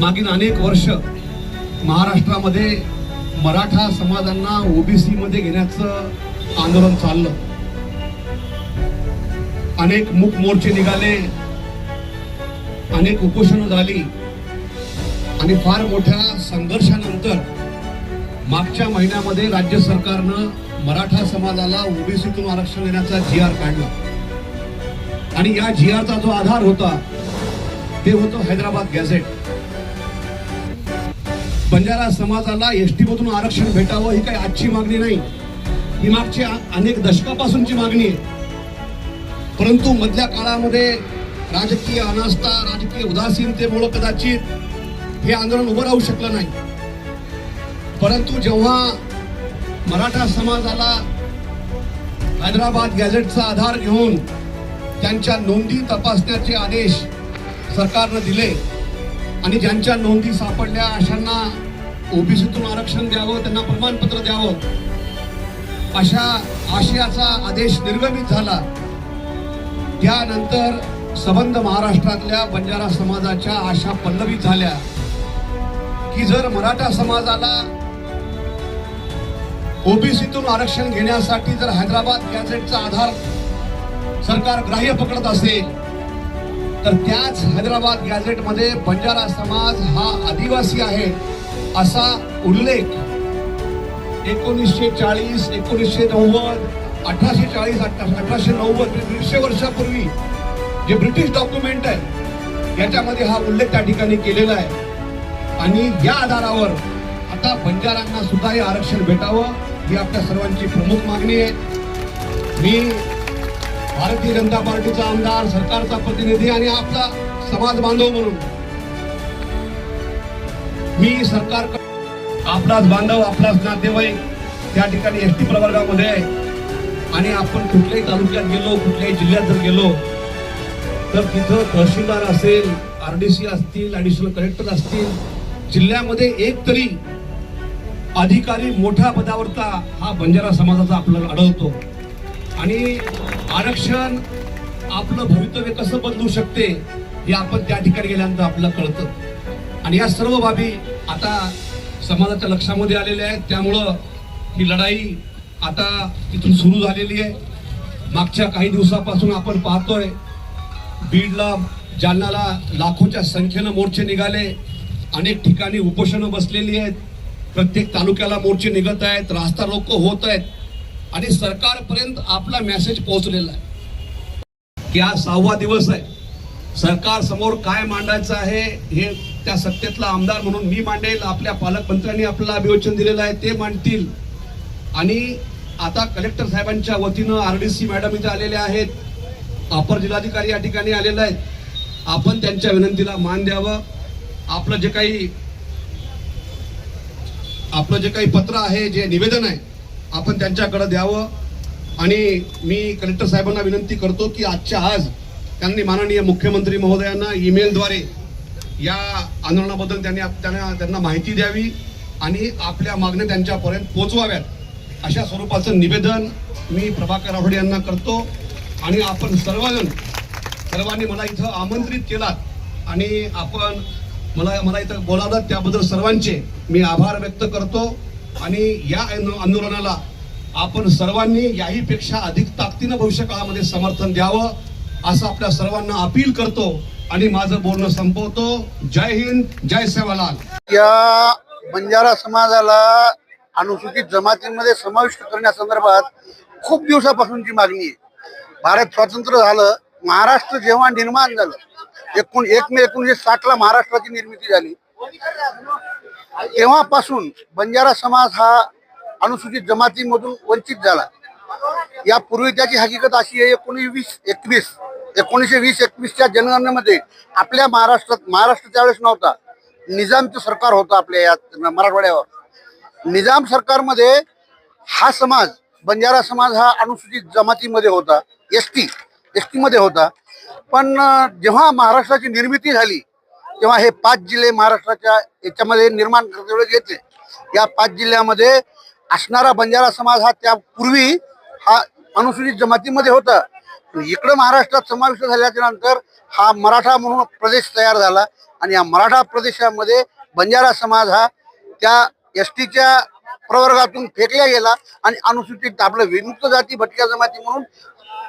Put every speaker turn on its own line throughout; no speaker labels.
मागील अनेक वर्ष महाराष्ट्रामध्ये मराठा समाजांना ओबीसीमध्ये घेण्याचं आंदोलन चाललं. अनेक मूक मोर्चे निघाले अनेक उपोषणं झाली आणि फार मोठ्या संघर्षानंतर मागच्या महिन्यामध्ये राज्य सरकारनं मराठा समाजाला ओबीसीतून आरक्षण देण्याचा जी आर काढला. आणि या जी आरचा जो आधार होता ते होतं हैदराबाद गॅझेट. बंजारा समाजाला एसटी मधून आरक्षण भेटावं ही काही आजची मागणी नाही. ही मागची अनेक दशकापासूनची मागणी आहे. परंतु मधल्या काळामध्ये राजकीय अनास्था राजकीय उदासीनतेमुळं कदाचित हे आंदोलन उभं राहू शकलं नाही. परंतु जेव्हा मराठा समाजाला हैदराबाद गॅझेटचा आधार घेऊन त्यांच्या नोंदी तपासण्याचे आदेश सरकारनं दिले आणि ज्यांच्या नोंदी सापडल्या अशांना ओबीसीतून आरक्षण द्यावं त्यांना प्रमाणपत्र द्यावं. अशा आशयाचा आदेश निर्गमित झाला. त्यानंतर सबंध महाराष्ट्रातल्या बंजारा समाजाच्या आशा पल्लवित झाल्या. की जर मराठा समाजाला ओबीसीतून आरक्षण घेण्यासाठी जर हैदराबाद गॅझेटचा आधार सरकार ग्राह्य पकडत असेल तर त्याच हैदराबाद गॅझेटमध्ये बंजारा समाज हा आदिवासी आहे असा उल्लेख एकोणीसशे चाळीस एकोणीसशे नव्वद अठराशे चाळीस अठराशे नव्वद दीडशे वर्षापूर्वी जे ब्रिटिश डॉक्युमेंट आहे याच्यामध्ये हा उल्लेख त्या ठिकाणी केलेला आहे. आणि या आधारावर आता बंजारांना सुद्धा हे आरक्षण भेटावं ही आपल्या सर्वांची प्रमुख मागणी आहे. मी भारतीय जनता पार्टीचा आमदार सरकारचा प्रतिनिधी आणि आपला समाज बांधव म्हणून. मी सरकार आपलाच बांधव आपलाच नातेवाईक त्या ठिकाणी एस टी प्रवर्गामध्ये आहे. आणि आपण कुठल्याही तालुक्यात गेलो कुठल्याही जिल्ह्यात जर गेलो तर तिथं तहसीलदार असेल आर डी सी असतील ॲडिशनल कलेक्टर असतील जिल्ह्यामध्ये एक तरी अधिकारी मोठ्या पदावरचा हा बंजारा समाजाचा आपल्याला आढळतो. आणि आरक्षण आपलं भवितव्य कसं बदलू शकते हे आपण त्या ठिकाणी गेल्यानंतर आपल्याला कळतं. आणि या सर्व बाबी आता समाजाच्या लक्षामध्ये आलेल्या आहेत. त्यामुळं ही लढाई आता तिथून सुरू झालेली आहे. मागच्या काही दिवसापासून आपण पाहतोय बीडला जालनाला लाखोच्या संख्येनं मोर्चे निघाले. अनेक ठिकाणी उपोषणं बसलेली आहेत. प्रत्येक तालुक्याला मोर्चे निघत आहेत. रास्ता रोको होत आहेत. आणि सरकारपर्यंत आपला मेसेज पोहोचलेला आहे. की आज सहावा दिवस आहे. सरकार समोर काय मांडायचं आहे हे त्या सत्तेतला आमदार म्हणून मी मांडेल आपल्या पालकमंत्र्यांनी आपल्याला अभिवचन दिलेलं आहे ते मांडतील. आणि आता कलेक्टर साहेबांच्या वतीनं आर डी सी मॅडम इथे आलेल्या आहेत. अपर जिल्हाधिकारी या ठिकाणी आलेले आहेत आपण त्यांच्या विनंतीला मान द्यावं. आपलं जे काही आपलं जे काही पत्र आहे जे निवेदन आहे आपण त्यांच्याकडे द्यावं. आणि मी कलेक्टर साहेबांना विनंती करतो की आजच्या आज त्यांनी माननीय मुख्यमंत्री महोदयांना ईमेलद्वारे या आंदोलनाबद्दल त्यांनी त्यांना त्यांना माहिती द्यावी आणि आपल्या मागण्या त्यांच्यापर्यंत पोहोचवाव्यात अशा स्वरूपाचं निवेदन मी प्रभाकर आठवडे यांना करतो. आणि आपण सर्वजण सर्वांनी मला इथं आमंत्रित केलात. आणि आपण मला मला इथं बोलावलं त्याबद्दल सर्वांचे मी आभार व्यक्त करतो. आणि या आंदोलनाला आपण सर्वांनी याहीपेक्षा अधिक ताकदीनं भविष्य काळामध्ये समर्थन द्यावं असं आपल्या सर्वांना अपील करतो आणि माझं बोलणं संपवतो. जय हिंद जय सेवालाल.
या बंजारा समाजाला अनुसूचित जमातींमध्ये समाविष्ट करण्यासंदर्भात खूप दिवसापासूनची मागणी आहे. भारत स्वतंत्र झालं महाराष्ट्र जेव्हा निर्माण झालं एकूण एक मे एकोणीसशे साठला महाराष्ट्राची निर्मिती झाली तेव्हापासून बंजारा समाज हा अनुसूचित जमातीमधून वंचित झाला. यापूर्वी त्याची हकीकत अशी आहे एकोणीस वीस एकवीस एकोणीसशे वीस एकवीसच्या जनगणनेमध्ये आपल्या महाराष्ट्रात महाराष्ट्र त्यावेळेस नव्हता. निजामचं सरकार होतं आपल्या या मराठवाड्यावर. निजाम सरकारमध्ये हा समाज बंजारा समाज हा अनुसूचित जमातीमध्ये होता. एस टी एस टीमध्ये होता. पण जेव्हा महाराष्ट्राची निर्मिती झाली तेव्हा हे पाच जिल्हे महाराष्ट्राच्या याच्यामध्ये निर्माण करते घेतले. या पाच जिल्ह्यामध्ये असणारा बंजारा समाज हा त्यापूर्वी हा अनुसूचित जमातीमध्ये होता. इकडं महाराष्ट्रात समाविष्ट झाल्याच्यानंतर हा मराठा म्हणून प्रदेश तयार झाला आणि या मराठा प्रदेशामध्ये बंजारा समाज हा त्या एस टीच्या प्रवर्गातून फेकला गेला आणि अनुसूचित आपलं विमुक्त जाती भटक्या जमाती म्हणून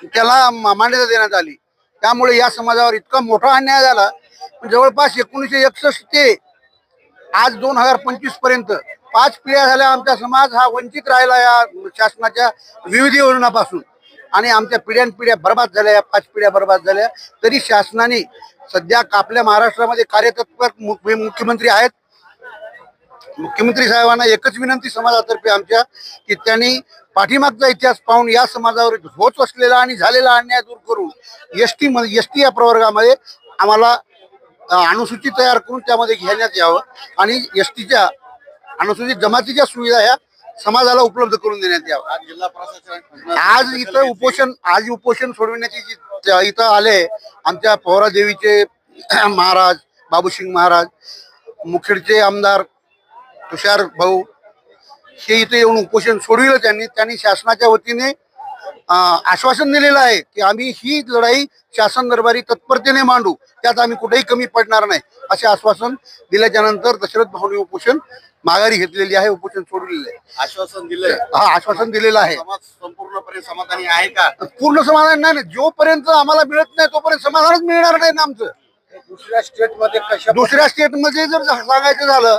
त्याला मान्यता देण्यात आली. त्यामुळे या समाजावर इतका मोठा अन्याय झाला जवळपास एकोणीसशे एकसष्ट ते आज दोन हजार पंचवीसपर्यंत पाच पिढ्या झाल्या आमचा समाज हा वंचित राहिला या शासनाच्या विविध योजनापासून. आणि आमच्या पिढ्यान पिढ्या बर्बाद झाल्या या पाच पिढ्या बर्बाद झाल्या. तरी शासनाने सध्या आपल्या महाराष्ट्रामध्ये कार्यतत्पर मुख्य- मुख्यमंत्री आहेत. मुख्यमंत्री साहेबांना एकच विनंती समाजातर्फे आमच्या की त्यांनी पाठीमागचा इतिहास पाहून या समाजावर होत असलेला आणि झालेला अन्याय दूर करून एस टी मध्ये एस टी या प्रवर्गामध्ये आम्हाला अ, अनुसूचित तयार करून त्यामध्ये घेण्यात यावं. आणि एस टीच्या अनुसूचित जमातीच्या सुविधा ह्या समाजाला उपलब्ध करून देण्यात यावं
आज जिल्हा प्रशासन
आज इथं उपोषण आज उपोषण सोडविण्याची जी इथं आले आमच्या पवारा देवीचे महाराज बाबूसिंग महाराज मुखेडचे आमदार तुषार भाऊ हे इथे येऊन उपोषण सोडविलं त्यांनी. त्यांनी शासनाच्या वतीने आश्वासन दिलेलं आहे की आम्ही ही लढाई शासन दरबारी तत्परतेने मांडू. त्यात आम्ही कुठेही कमी पडणार नाही. असे आश्वासन दिल्याच्या नंतर दशरथ भाऊनी उपोषण माघारी घेतलेली आहे उपोषण सोडलेले आहे.
आश्वासन दिलंय.
हा आश्वासन दिलेलं आहे.
समाज संपूर्णपणे समाधानी आहे का?
पूर्ण समाधान नाही ना. जोपर्यंत आम्हाला मिळत नाही तोपर्यंत समाधानच मिळणार नाही ना आमचं.
दुसऱ्या स्टेटमध्ये कशा
दुसऱ्या स्टेटमध्ये जर सांगायचं झालं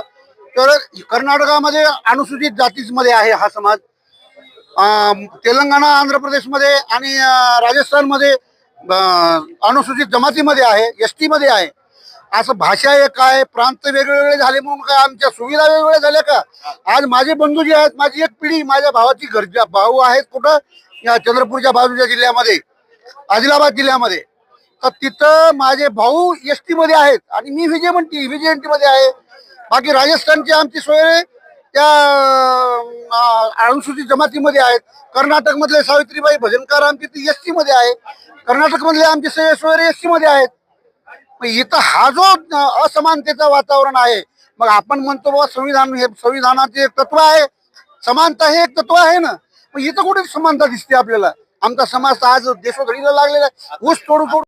तर कर्नाटकामध्ये अनुसूचित जातीमध्ये आहे हा समाज. तेलंगणा आंध्र प्रदेशमध्ये आणि राजस्थानमध्ये अनुसूचित जमातीमध्ये आहे एस टीमध्ये आहे. असं भाषा एक आहे प्रांत वेगवेगळे झाले म्हणून काय आमच्या सुविधा वेगवेगळ्या झाल्या का? आज माझे बंधू जे आहेत माझी एक पिढी माझ्या भावाची घरच्या भाऊ आहेत कुठं? या चंद्रपूरच्या बाजूच्या जिल्ह्यामध्ये आदिलाबाद जिल्ह्यामध्ये. तर तिथं माझे भाऊ एसमध्ये आहेत आणि मी विजय म्हणते विजयमध्ये आहे. बाकी राजस्थानची आमची सोय त्या अनुसूचित जमातीमध्ये आहेत. कर्नाटक मधले सावित्रीबाई भजनकार आमची ती एसमध्ये आहे कर्नाटक मधले आमचे सगळे सोयरे एसमध्ये आहेत इथं हा जो असमानतेचं वातावरण आहे मग आपण म्हणतो बाबा संविधान हे संविधानाचे एक तत्व आहे. समानता हे एक तत्व आहे ना. मग इथं कुठे समानता दिसते आपल्याला? आमचा समाज तर आज देशोधडीला लागलेला आहे. ऊस तोडू तोडू